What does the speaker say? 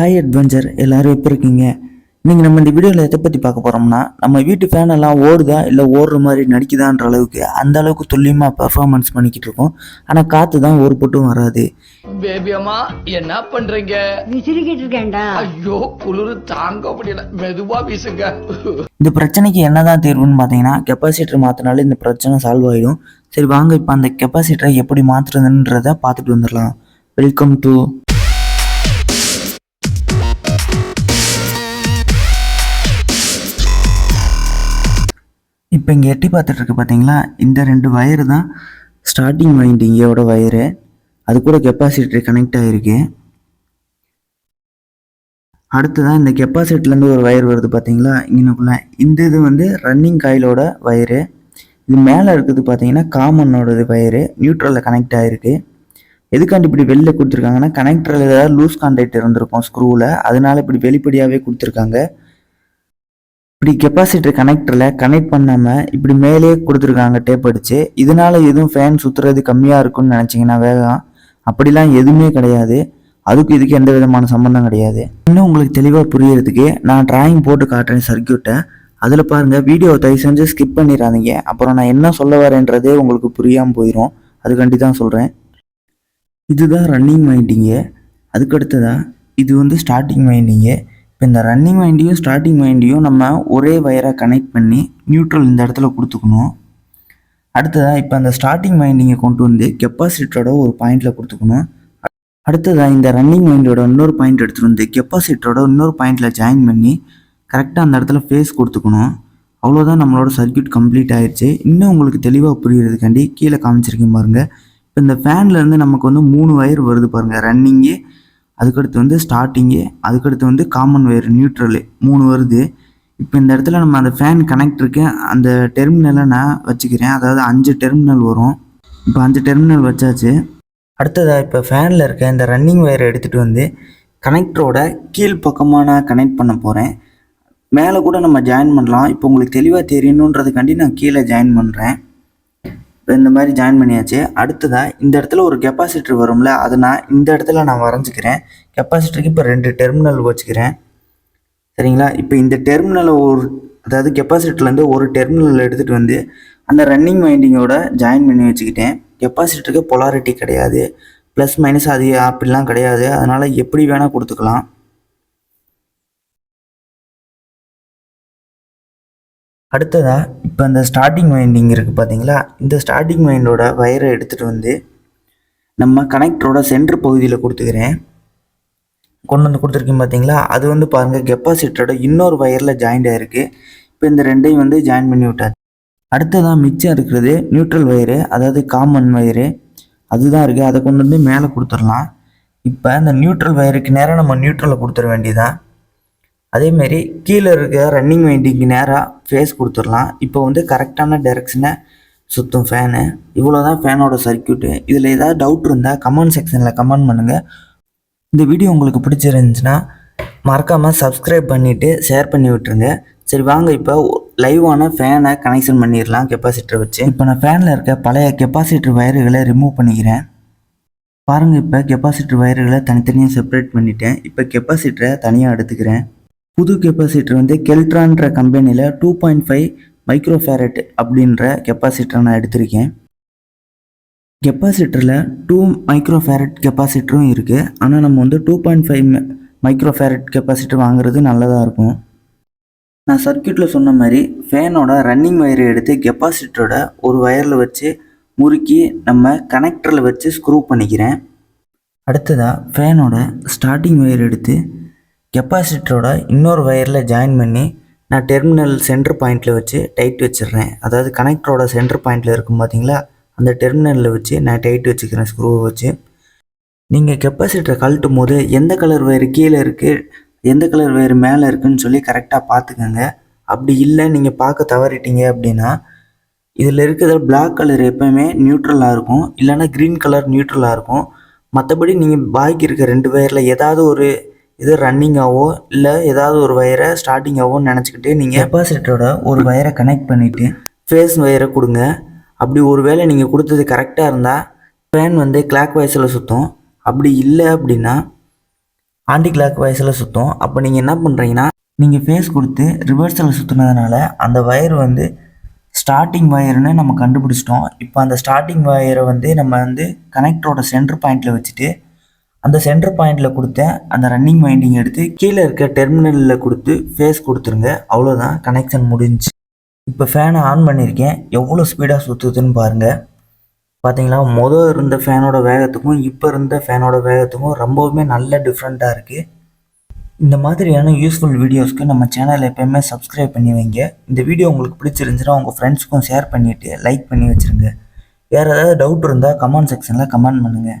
Hi adventure எல்லாரும் எப்படி இருக்கீங்க? நீங்கள் நம்ம இந்த வீடியோவில் எதை பற்றி பார்க்க போகிறோம்னா நம்ம வீட்டு ஃபேன் எல்லாம் ஓடுதா இல்லை ஓடுற மாதிரி நடிக்குதான்ற அளவுக்கு அந்த அளவுக்கு துல்லியமாக பெர்ஃபார்மன்ஸ் பண்ணிக்கிட்டு இருக்கோம். ஆனால் காற்று தான் ஒரு பொட்டும் வராது. பேபி அம்மா என்ன பண்றீங்க? விசிறிக்கிட்டு இருக்கேன்டா. ஐயோ குளிர் தாங்க முடியல. மெதுவா வீசுங்க. இந்த பிரச்சனைக்கு என்னதான் தீர்வுன்னு பார்த்தீங்கன்னா கெப்பாசிட்டர் மாற்றினாலே இந்த பிரச்சனை சால்வ் ஆகிடும் சரி வாங்க இப்போ அந்த கெப்பாசிட்டரை எப்படி மாற்றுறதுன்றதை பார்த்துட்டு வந்துடலாம். வெல்கம் டு இப்போ இங்கே எட்டி பார்த்துட்டு இருக்கு பார்த்தீங்களா இந்த ரெண்டு வயரு தான் ஸ்டார்டிங் வைண்டிங்கோட வயரு அது கூட கெப்பாசிட்டர் கனெக்ட் ஆகிருக்கு அடுத்ததான் இந்த கெப்பாசிட்டிலேருந்து ஒரு வயர் வருது பார்த்தீங்களா இங்கனுக்குள்ள. இந்த இது வந்து ரன்னிங் காயிலோட வயரு இது மேலே இருக்குது பார்த்தீங்கன்னா காமனோடது வயரு நியூட்ரலில் கனெக்ட் ஆகிருக்கு எதுக்காண்டி இப்படி வெளில கொடுத்துருக்காங்கன்னா கனெக்டரில் ஏதாவது லூஸ் கான்டாக்ட் இருந்திருக்கும் ஸ்க்ரூவில் அதனால இப்படி வெளிப்படையாகவே கொடுத்துருக்காங்க. இப்படி கெப்பாசிட்டர் கனெக்டரில் கனெக்ட் பண்ணாமல் இப்படி மேலே கொடுத்துருக்காங்க டேப் அடிச்சு இதனால் எதுவும் ஃபேன் சுற்றுறது கம்மியாக இருக்கும்னு நினச்சிங்கன்னா வேகம் அப்படிலாம் எதுவுமே கிடையாது. அதுக்கு இதுக்கு எந்த விதமான சம்மந்தம் கிடையாது. இன்னும் உங்களுக்கு தெளிவாக புரியறதுக்கு நான் டிராயிங் போட்டு காட்டுறேன் சர்க்கியூட்டை அதில் பாருங்கள் வீடியோ தயவு செஞ்சு ஸ்கிப் பண்ணிடாதீங்க. அப்புறம் நான் என்ன சொல்ல வரேன்றதே உங்களுக்கு புரியாமல் போயிடும் அதுக்காண்டி தான் சொல்கிறேன் இதுதான் ரன்னிங் மைண்டிங்கு அதுக்கு அடுத்ததா இது வந்து ஸ்டார்டிங் மைண்டிங்கு இப்போ இந்த ரன்னிங் மைண்டையும் ஸ்டார்டிங் மைண்டையும் நம்ம ஒரே வயராக கனெக்ட் பண்ணி நியூட்ரல் இந்த இடத்துல கொடுத்துக்கணும். அடுத்ததாக இப்போ அந்த ஸ்டார்டிங் மைண்டிங்கை கொண்டு வந்து கெப்பாசிட்டரோட ஒரு பாயிண்டில் கொடுத்துக்கணும். அடுத்ததாக இந்த ரன்னிங் மைண்டோட இன்னொரு பாயிண்ட் எடுத்துகிட்டு வந்து கெப்பாசிட்டரோட இன்னொரு பாயிண்டில் ஜாயின் பண்ணி கரெக்டாக அந்த இடத்துல ஃபேஸ் கொடுத்துக்கணும். அவ்வளோதான் நம்மளோட சர்க்யூட் கம்ப்ளீட் ஆயிடுச்சு இன்னும் உங்களுக்கு தெளிவாக புரிகிறதுக்காண்டி கீழே காமிச்சிருக்கேன் பாருங்கள் இப்போ இந்த ஃபேன்லேருந்து நமக்கு வந்து மூணு வயர் வருது பாருங்கள் ரன்னிங்கு அதுக்கடுத்து வந்து ஸ்டார்டிங்கு அதுக்கடுத்து வந்து காமன் வயர் நியூட்ரலு மூணு வருது. இப்போ இந்த இடத்துல நம்ம அந்த ஃபேன் கனெக்டருக்கு அந்த டெர்மினலை நான் வச்சுக்கிறேன். அதாவது அஞ்சு டெர்மினல் வரும். இப்போ அஞ்சு டெர்மினல் வச்சாச்சு. அடுத்ததாக இப்போ ஃபேனில் இருக்க இந்த ரன்னிங் வயரை எடுத்துகிட்டு வந்து கனெக்டரோட கீழ் பக்கமாக நான் கனெக்ட் பண்ண போகிறேன் மேலே கூட நம்ம ஜாயின் பண்ணலாம். இப்போ உங்களுக்கு தெளிவாக தெரியணுன்றதுக்காண்டி நான் கீழே ஜாயின் பண்ணுறேன் இந்த மாதிரி ஜாயின் பண்ணியாச்சு. அடுத்ததாக இந்த இடத்துல ஒரு கெப்பாசிட்டர் வரும்ல அதை நான் இந்த இடத்துல நான் வரைஞ்சிக்கிறேன். கெப்பாசிட்டருக்கு இப்போ ரெண்டு டெர்மினல் வச்சுக்கிறேன். சரிங்களா? இப்போ இந்த டெர்மினலை ஒரு அதாவது கெப்பாசிட்டர்லேருந்து ஒரு டெர்மினல் எடுத்துகிட்டு வந்து அந்த ரன்னிங் வைண்டிங்கோட ஜாயின் பண்ணி வச்சுக்கிட்டேன். கெப்பாசிட்டருக்கு பொலாரிட்டி கிடையாது. ப்ளஸ் மைனஸ் அது அப்படிலாம் கிடையாது. அதனால் எப்படி வேணால் கொடுத்துக்கலாம். அடுத்ததாக இப்போ இந்த ஸ்டார்டிங் வைண்டிங் இருக்குது பார்த்தீங்களா இந்த ஸ்டார்டிங் வைண்டோட வயரை எடுத்துகிட்டு வந்து நம்ம கனெக்டரோட சென்டர் பகுதியில் கொடுத்துக்கிறேன். கொண்டு வந்து கொடுத்துருக்கீங்க பார்த்தீங்களா அது வந்து பாருங்கள் கெப்பாசிட்டரோட இன்னொரு வயரில் ஜாயிண்ட் ஆகிருக்கு இப்போ இந்த ரெண்டையும் வந்து ஜாயின் பண்ணி விட்டாச்சு. அடுத்ததாக மிச்சம் இருக்கிறது நியூட்ரல் வயரு அதாவது காமன் வயரு அதுதான் இருக்குது அதை கொண்டு வந்து மேலே கொடுத்துடலாம். இப்போ இந்த நியூட்ரல் வயருக்கு நேராக நம்ம நியூட்ரலை கொடுத்துட வேண்டியதான் அதேமாரி கீழே இருக்க ரன்னிங் வைண்டிங்க்கு நேராக ஃபேஸ் கொடுத்துடலாம். இப்போ வந்து கரெக்டான டேரெக்ஷனை சுற்றும் ஃபேனு இவ்வளோ தான் ஃபேனோட சர்க்கியூட்டு இதில் ஏதாவது டவுட் இருந்தால் கமெண்ட் செக்ஷனில் கமெண்ட் பண்ணுங்கள் இந்த வீடியோ உங்களுக்கு பிடிச்சிருந்துச்சுன்னா மறக்காமல் சப்ஸ்கிரைப் பண்ணிவிட்டு ஷேர் பண்ணி விட்டுருங்க. சரி வாங்க இப்போ லைவான ஃபேனை கனெக்ஷன் பண்ணிடலாம் கெப்பாசிட்டர் வச்சு. இப்போ நான் ஃபேனில் இருக்க பழைய கெப்பாசிட்டர் வயர்களை ரிமூவ் பண்ணிக்கிறேன். பாருங்கள் இப்போ கெப்பாசிட்டர் வயர்களை தனித்தனியாக செப்பரேட் பண்ணிவிட்டேன் இப்போ கெப்பாசிட்டரை தனியாக எடுத்துக்கிறேன். புது கெப்பாசிட்டர் வந்து கெல்ட்ரான்ற கம்பெனியில் டூ பாயிண்ட் ஃபைவ் மைக்ரோஃபேரட் அப்படின்ற கெப்பாசிட்டரை நான் எடுத்திருக்கேன். கெப்பாசிட்டரில் டூ மைக்ரோஃபேரட் கெப்பாசிட்டரும் இருக்குது ஆனால் நம்ம வந்து two point five microfarad capacitor வாங்குறது நல்லதாக இருக்கும். நான் சர்க்கியூட்டில் சொன்ன மாதிரி ஃபேனோட ரன்னிங் வயரை எடுத்து கெப்பாசிட்டரோட ஒரு வயரில் வச்சு முறுக்கி நம்ம கனெக்டரில் வச்சு ஸ்க்ரூ பண்ணிக்கிறேன். அடுத்ததாக ஃபேனோட ஸ்டார்டிங் வயர் எடுத்து கெப்பாசிட்டரோட இன்னொரு ஒயரில் ஜாயின் பண்ணி நான் டெர்மினல் சென்டர் பாயிண்ட்டில் வச்சு டைட் வச்சிடுறேன். அதாவது கனெக்டரோட சென்டர் பாயிண்ட்டில் இருக்கும் பார்த்தீங்களா அந்த டெர்மினலில் வச்சு நான் டைட் வச்சுக்கிறேன் ஸ்க்ரூவை வச்சு. நீங்கள் கெப்பாசிட்டரை கழட்டும் போது எந்த கலர் வயர் கீழே இருக்குது எந்த கலர் வயர் மேலே இருக்குன்னு சொல்லி கரெக்டாக பார்த்துக்கோங்க அப்படி இல்லை நீங்கள் பார்க்க தவறிட்டீங்க அப்படின்னா இதில் இருக்கிற பிளாக் கலர் எப்போயுமே நியூட்ரலாக இருக்கும். இல்லைன்னா க்ரீன் கலர் நியூட்ரலாக இருக்கும். மற்றபடி நீங்கள் பாக்கி இருக்க ரெண்டு வயரில் ஏதாவது ஒரு இது ரன்னிங்காவோ இல்லை ஏதாவது ஒரு வயரை ஸ்டார்டிங்காவோ நினச்சிக்கிட்டு நீங்கள் கெப்பாசிட்டரோட ஒரு வயரை கனெக்ட் பண்ணிவிட்டு ஃபேஸ் வயரை கொடுங்க. அப்படி ஒரு வேளை நீங்கள் கொடுத்தது கரெக்டாக இருந்தால் ஃபேன் வந்து கிளாக் வைஸில் சுற்றும் அப்படி இல்லை அப்படின்னா ஆன்டி கிளாக் வயசில் சுற்றும் அப்போ நீங்கள் என்ன பண்ணுறீங்கன்னா நீங்கள் ஃபேஸ் கொடுத்து ரிவர்ஸில் சுற்றுனதுனால அந்த வயர் வந்து ஸ்டார்டிங் வயர்னு நம்ம கண்டுபிடிச்சிட்டோம். இப்போ அந்த ஸ்டார்டிங் வயரை வந்து நம்ம வந்து கனெக்டரோட சென்டர் பாயிண்டில் வச்சுட்டு அந்த சென்டர் பாயிண்டில் கொடுத்த அந்த ரன்னிங் வைண்டிங் எடுத்து கீழே இருக்க டெர்மினலில் கொடுத்து ஃபேஸ் கொடுத்துருங்க. அவ்வளோதான் கனெக்ஷன் முடிஞ்சுச்சு இப்போ ஃபேனை ஆன் பண்ணியிருக்கேன் எவ்வளோ ஸ்பீடாக சுற்றுதுன்னு பாருங்கள் பார்த்தீங்களா மொதல் இருந்த ஃபேனோட வேகத்துக்கும் இப்போ இருந்த ஃபேனோட வேகத்துக்கும் ரொம்பவுமே நல்ல டிஃப்ரெண்ட்டாக இருக்குது இந்த மாதிரியான யூஸ்ஃபுல் வீடியோஸ்க்கு நம்ம சேனலை எப்பயுமே சப்ஸ்கிரைப் பண்ணி வைங்க. இந்த வீடியோ உங்களுக்கு பிடிச்சிருந்துச்சுன்னா உங்கள் ஃப்ரெண்ட்ஸுக்கும் ஷேர் பண்ணிவிட்டு லைக் பண்ணி வச்சுருங்க. வேறு ஏதாவது டவுட் இருந்தால் கமெண்ட் செக்ஷனில் கமெண்ட் பண்ணுங்கள்